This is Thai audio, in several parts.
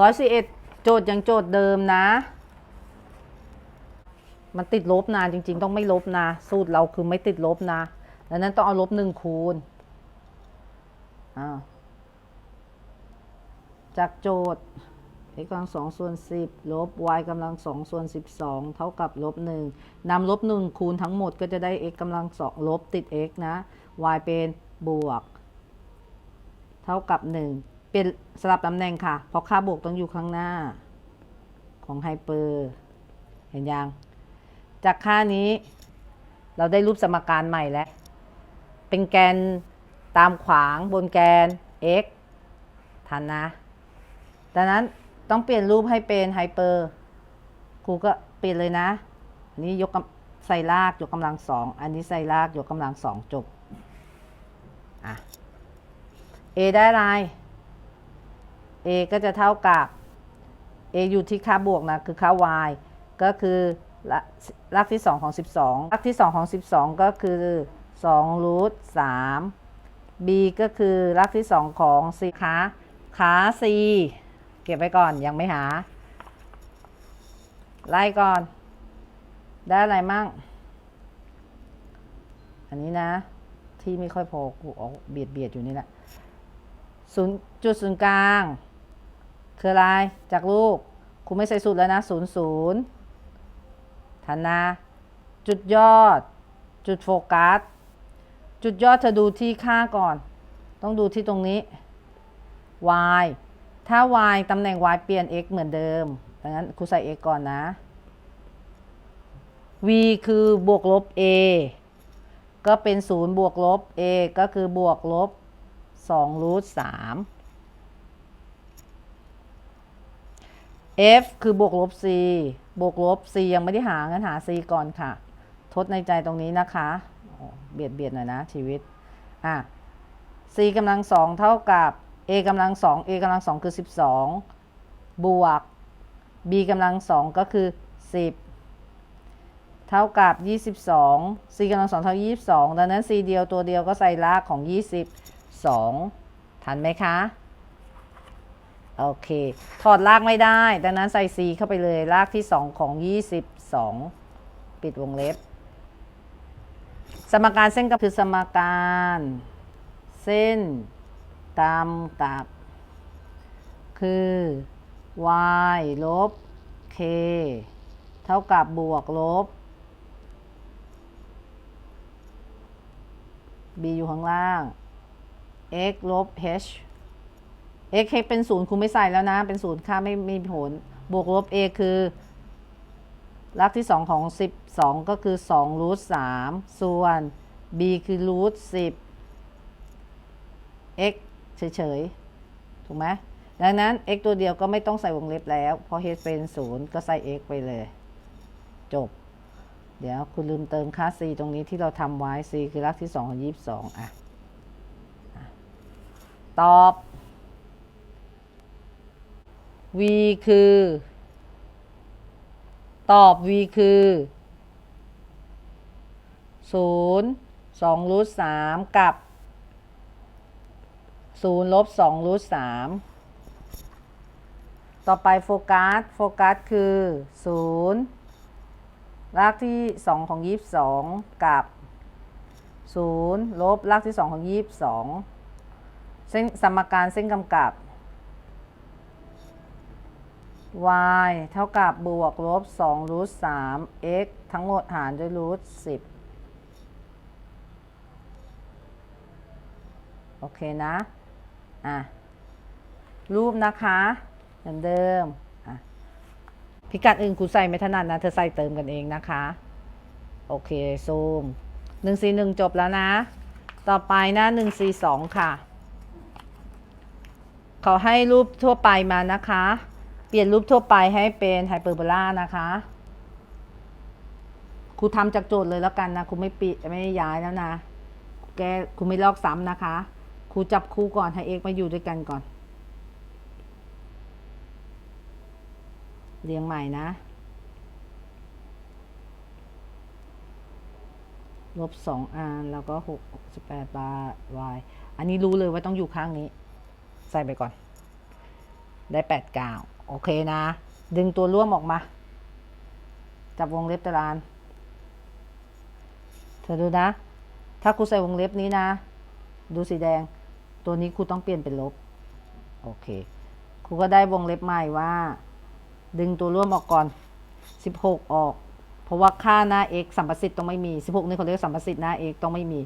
ร้อยสี่เอ็ดโจทย์ยังโจทย์เดิมนะ มันติดลบนะจริง ๆ ต้องไม่ลบนะ สูตรเราคือไม่ติดลบนะดังนั้นต้องเอาลบหนึ่งคูณจากโจทย์ x กำลังสองส่วนสิบลบ y กำลังสองส่วนสิบสองเท่ากับลบหนึ่งนำลบหนึ่งคูณทั้งหมดก็จะได้ x กำลังสองลบติด x นะ y เป็นบวก เท่ากับหนึ่ง เป็นสลับตำแหน่งค่ะ เพราะค่าบวกต้องอยู่ข้างหน้า ของไฮเปอร์ เห็นยัง จากค่านี้ เราได้รูปสมการใหม่แล้ว เป็นแกนตามขวางบนแกน x ทันนะ ดังนั้นต้องเปลี่ยนรูปให้เป็นไฮเปอร์ ครูก็เปลี่ยนเลยนะ อันนี้ยกกำใส่ลากยกกำลังสอง อันนี้ใส่ลากยกกำลังสองจบ อะ a ได้อะไร a ก็จะเท่ากับ a อยู่ที่ค่าบวกนะคือค่า y ก็คือละรากที่ 2 ของ 12รากที่ 2 ของ 12 ก็คือ2รูท3 b ก็คือรากที่ 2 ของ c ขาขา c เก็บไว้ก่อนยังไม่หา ไล่ก่อน ได้อะไรมั่ง อันนี้นะ ที่ไม่ค่อยพอกูเอาเบียดเบียดอยู่นี่แหละศูนย์จุดศูนย์กลาง คืออะไร จากลูกครูไม่ใส่สูตรแล้วนะศูนย์ศูนย์ทันนะ จุดยอด จุดโฟกัส จุดยอดเธอดูที่ค่าก่อน ต้องดูที่ตรงนี้ y ถ้า y ตำแหน่ง y เปลี่ยน x เหมือนเดิม ดังนั้นครูใส่ x ก่อนนะ v คือบวกลบ a ก็เป็น 0 บวกลบ a ก็คือบวกลบ2รูท3 f คือบวกลบ c บวกลบ c ยังไม่ได้หางั้นหา c ก่อนค่ะ ทดในใจตรงนี้นะคะ เบียดเบียดหน่อยนะชีวิต อะ c กำลังสองเท่ากับ a กำลังสอง a กำลังสองคือ 12 บวก b กำลังสองก็คือ 10 เท่ากับ 22 c กำลังสองเท่า 22 ดังนั้น c เดียวตัวเดียวก็ใส่รากของ 22 ทันไหมคะ โอเค ถอดรากไม่ได้ ดังนั้นใส่ c เข้าไปเลยรากที่ 2 ของ 22 ปิดวงเล็บ สมการเส้นกับคือสมการเส้นกำกับ คือ y ลบ k เท่ากับบวกลบ b อยู่ข้างล่าง x ลบ h x เป็นศูนย์คุณไม่ใส่แล้วนะ เป็นศูนย์ค่าไม่มีผล บวกลบ a คือรากที่ 2 ของ 12 ก็คือ2รูท3ส่วน b คือรูท10 x เฉยๆ ถูกไหมดังนั้น x ตัวเดียวก็ไม่ต้องใส่วงเล็บแล้ว เพราะ h เป็น 0 ก็ใส่ x ไปเลย จบ เดี๋ยวคุณลืมเติมค่า c ตรงนี้ที่เราทำไว้ c คือรากที่ 2 ของ 22 อะอะตอบ v คือ ตอบ v คือ0 2รูท3กับ0ลบ2รูท3ต่อไปโฟกัส โฟกัสคือ0รากที่2ของ22กับ0ลบรากที่2ของ22เส้นสมการเส้นกำกับ y เท่ากับบวกลบ2รูท3 x ทั้งหมดหารด้วยรูท10 โอเคนะ อะ รูปนะคะเหมือนเดิม อะ พิกัดอื่นครูใส่ไม่ถนัดนะ เธอใส่เติมกันเองนะคะ โอเค ซูม 141 จบแล้วนะ ต่อไปหน้า 142 ค่ะ ขอให้รูปทั่วไปมานะคะ เปลี่ยนรูปทั่วไปให้เป็นไฮเปอร์โบลานะคะครูทำจากโจทย์เลยแล้วกันนะครูไม่ปิดไม่ย้ายแล้วนะ แกครูไม่ลอกซ้ำนะคะครูจับคู่ก่อนให้เอกมาอยู่ด้วยกันก่อน เรียงใหม่นะ ลบสองอันแล้วก็หกสิบแปดบาร์ y อันนี้รู้เลยว่าต้องอยู่ข้างนี้ ใส่ไปก่อน ได้แปดเก้า โอเคนะ ดึงตัวร่วมออกมา จับวงเล็บตารางเธอดูนะ ถ้าครูใส่วงเล็บนี้นะ ดูสีแดง ตัวนี้ครูต้องเปลี่ยนเป็นลบ โอเคครูก็ได้วงเล็บใหม่ว่า ดึงตัวร่วมออกก่อน 16 ออก เพราะว่าค่าหน้า x สัมประสิทธิ์ต้องไม่มี 16 นี่เขาเรียกสัมประสิทธิ์หน้า x ต้องไม่มี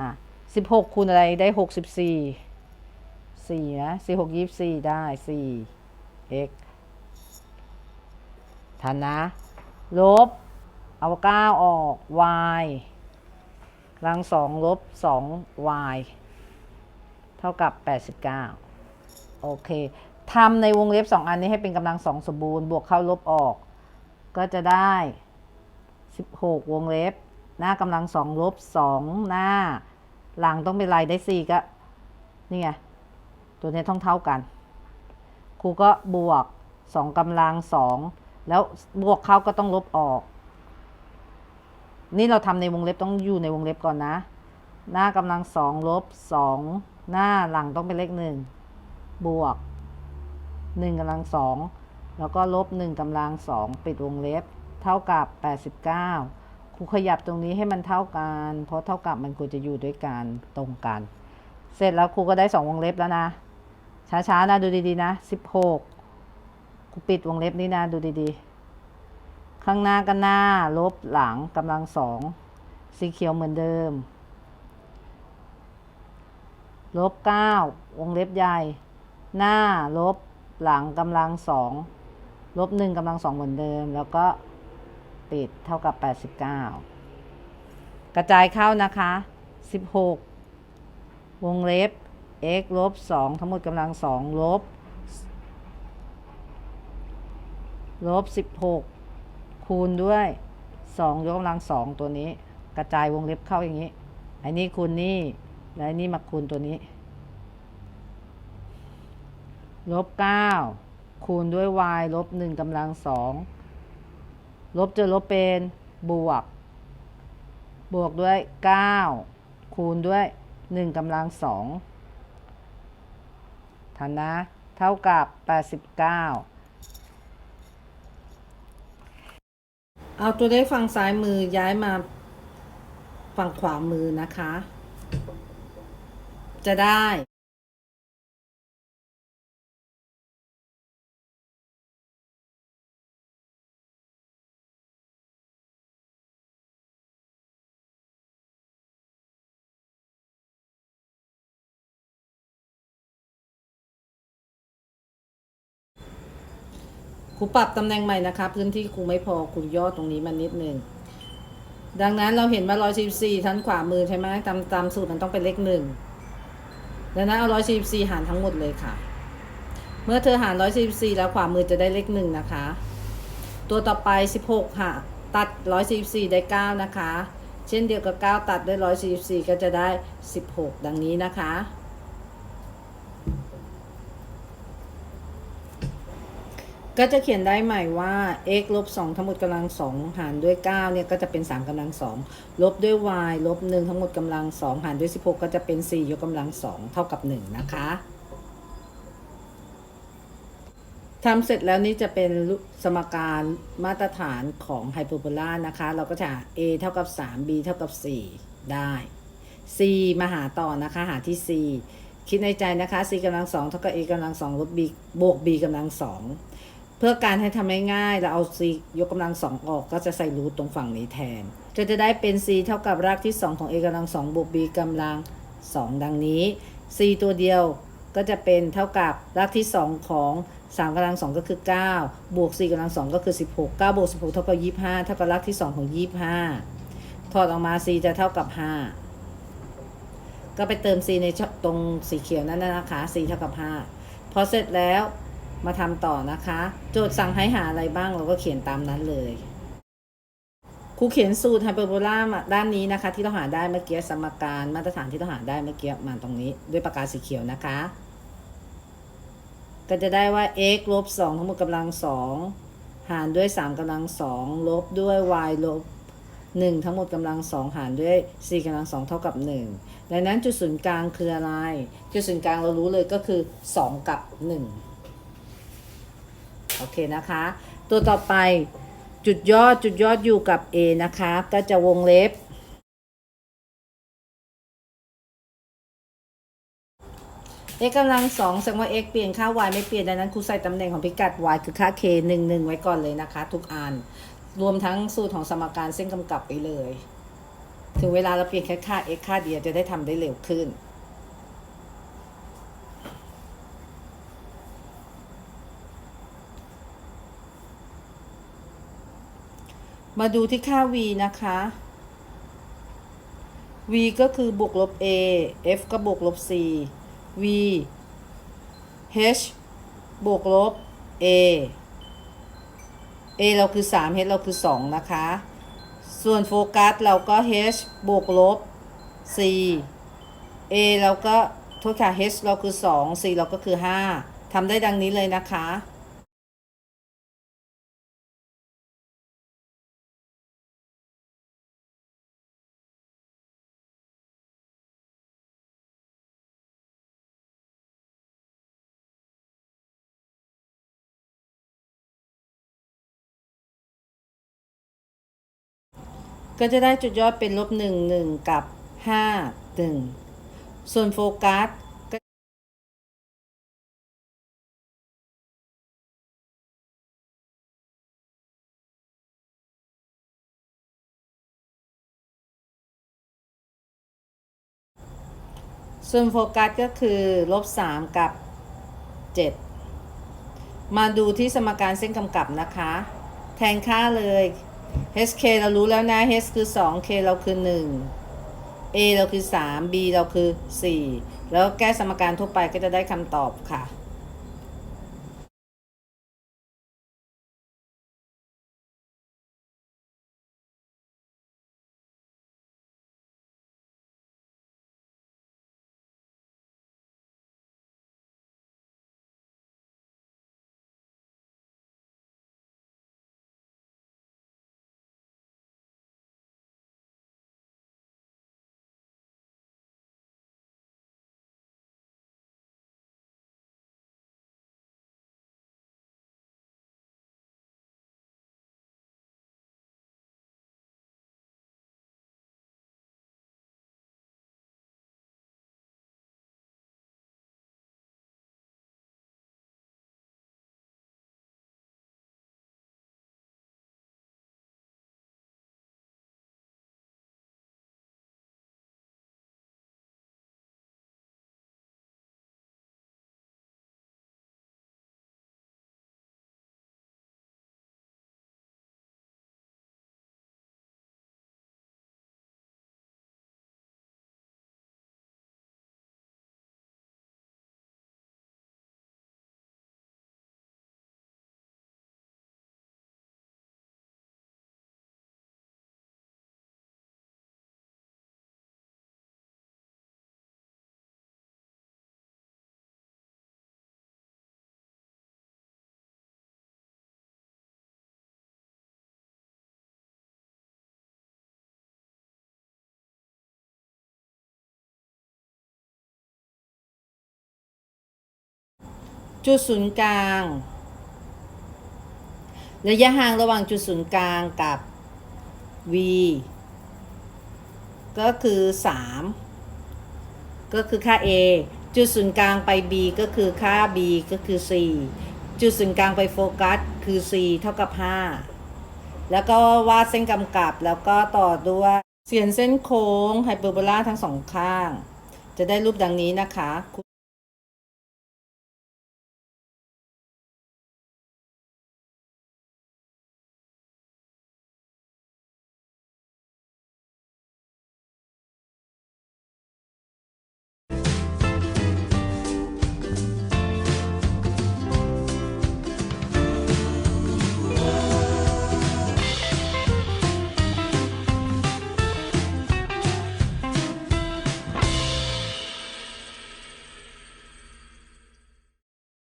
อะ 16 คูณอะไรได้ 64 4นะ 4 6 24 ได้ 4 x ทันนะ ลบ เอา9ออก y กำลังสองลบ2 y เท่ากับ 89 โอเคทำในวงเล็บ 2 อันนี้ให้เป็นกำลังสองสมบูรณ์ บวกเข้าลบออก ก็จะได้ 16 วงเล็บ หน้ากำลังสองลบ2หน้า หลังต้องเป็นลายได้ 4 ก็ นี่ไง ตัวนี้ต้องเท่ากัน รูก็บวก 2กำลัง 2 แล้วบวกเข้าก็ต้องลบออก นี่เราทำในวงเล็บต้องอยู่ในวงเล็บก่อนนะ หน้ากำลังสองลบสองหน้าหลังต้องเป็นเลขหนึ่งบวกหนึ่งกำลังสองแล้วก็ลบหนึ่งกำลังสองปิดวงเล็บ เท่ากับ 89ครูขยับตรงนี้ให้มันเท่ากัน เพราะเท่ากับมันควรจะอยู่ด้วยกันตรงกัน เสร็จแล้วครูก็ได้สองวงเล็บแล้วนะ ช้าๆนะดูดีๆนะ16ครูปิดวงเล็บนี้นะดูดีๆ ข้างหน้าก็หน้า ลบหลังกำลังสองสีเขียวเหมือนเดิม ลบเก้าวงเล็บใหญ่ หน้าลบหลังกำลังสองลบหนึ่งกำลังสองเหมือนเดิม แล้วก็ปิดเท่ากับ 89 กระจายเข้านะคะ 16 วงเล็บ x ลบ2ทั้งหมดกำลัง2ลบลบ16 คูณด้วย 2 ยกกำลัง 2 ตัวนี้ กระจายวงเล็บเข้าอย่างนี้ อันนี้คูณนี่และอันนี้มาคูณตัวนี้ลบ9คูณด้วย y ลบ1กำลัง 2 ลบจะลบเป็นบวก บวกด้วย 9 คูณด้วย 1กำลัง 2 ฐานะเท่ากับ 89 เอาตัวเลขฝั่งซ้ายมือย้ายมาฝั่งขวามือนะคะ จะได้ ครูปรับตำแหน่งใหม่นะคะ พื้นที่ครูไม่พอคุณย่อตรงนี้มานิดหนึ่งดังนั้นเราเห็นว่า114ชั้นขวามือใช่ไหมตามตามสูตรมันต้องเป็นเลขหนึ่งดังนั้นเอา114หารทั้งหมดเลยค่ะ เมื่อเธอหาร114แล้วขวามือจะได้เลขหนึ่งนะคะ ตัวต่อไป16ค่ะ ตัด144ได้9นะคะ เช่นเดียวกับ9ตัดด้วย144ก็จะได้16ดังนี้นะคะ ก็จะเขียนได้ใหม่ว่า x ลบ2ทั้งหมดกำลัง2หารด้วย9เนี่ยก็จะเป็น 3กำลัง2ลบด้วย y ลบ1ทั้งหมดกำลัง2หารด้วย 16 ก็จะเป็น 4 ยกกำลัง2เท่ากับ 1 นะคะทำเสร็จแล้วนี่จะเป็นสมการมาตรฐานของไฮเปอร์โบลานะคะ เราก็จะ a เท่ากับ 3 b เท่ากับ 4 ได้ c มาหาต่อนะคะ หาที่ c คิดในใจนะคะ c กำลัง2เท่ากับ a กำลัง2ลบ b บวก b กำลัง2 เพื่อการให้ทำง่ายๆเราเอา c ยกกำลังสองออกก็จะใส่รูทตรงฝั่งนี้แทนก็จะได้เป็น c เท่ากับรากที่ 2 ของ a กำลัง2บวก b กำลัง2ดังนี้ c ตัวเดียวก็จะเป็นเท่ากับรากที่ 2 ของ 3กำลัง2ก็คือ 9 บวก4กำลัง2ก็คือ 16 9บวก16 เท่ากับ 25 เท่ากับรากที่ 2 ของ 25 ถอดออกมา c จะเท่ากับ 5 ก็ไปเติม c ในตรงสีเขียวนั่นนะคะ c เท่ากับ 5 พอเสร็จแล้ว มาทำต่อนะคะ โจทย์สั่งให้หาอะไรบ้างเราก็เขียนตามนั้นเลยครูเขียนสูตรไฮเปอร์โบลามาด้านนี้นะคะ ที่เราหาได้เมื่อกี้สมการมาตรฐานที่เราหาได้เมื่อกี้มาตรงนี้ ด้วยปากกาสีเขียวนะคะ ก็จะได้ว่า x ลบ2ทั้งหมดกำลัง 2 หารด้วย 3กำลัง 2 ลบด้วย y ลบ 1 ทั้งหมดกำลัง 2 หารด้วย 4กำลัง 2 เท่ากับ 1 ดังนั้นจุดศูนย์กลางคืออะไร จุดศูนย์กลางเรารู้เลยก็คือ 2 กับ 1 โอเคนะคะ ตัวต่อไปจุดยอดจุดยอดอยู่กับ A นะคะ ก็จะวงเล็บ x กำลังสองแสดงว่า x เปลี่ยนค่า y ไม่เปลี่ยนดังนั้นครูใส่ตำแหน่งของพิกัด y คือค่า k หนึ่งหนึ่งไว้ก่อนเลยนะคะ ทุกอันรวมทั้งสูตรของสมการเส้นกำกับไปเลย ถึงเวลาเราเปลี่ยนแค่ค่า x ค่าเดียวจะได้ทำได้เร็วขึ้น มาดูที่ค่า v นะคะ v ก็คือบวกลบ a f ก็บวกลบ c v h บวกลบ a a เราคือ 3 h เราคือ 2 นะคะ ส่วนโฟกัสเราก็ h บวกลบ c a เราก็โทษค่ะ h เราคือ 2 c เราก็คือ 5ทำได้ดังนี้เลยนะคะ ก็จะได้จุดยอดเป็นลบหนึ่งหนึ่งกับห้าหนึ่งส่วนโฟกัสส่วนโฟกัสก็คือลบสามกับเจ็ดมาดูที่สมการเส้นกำกับนะคะ แทนค่าเลย HK เรารู้แล้วนะ H คือ 2 K เราคือ 1 A เราคือ 3 B เราคือ 4 แล้วแก้สมการทั่วไปก็จะได้คำตอบค่ะ จุดศูนย์กลาง ระยะห่างระหว่างจุดศูนย์กลางกับ v ก็คือ 3 ก็คือค่า a จุดศูนย์กลางไป b ก็คือค่า b ก็คือ c จุดศูนย์กลางไปโฟกัสคือ c เท่ากับ 5 แล้วก็วาดเส้นกำกับแล้วก็ต่อด้วยเสียนเส้นโค้งไฮเปอร์โบลาทั้งสองข้าง จะได้รูปดังนี้นะคะ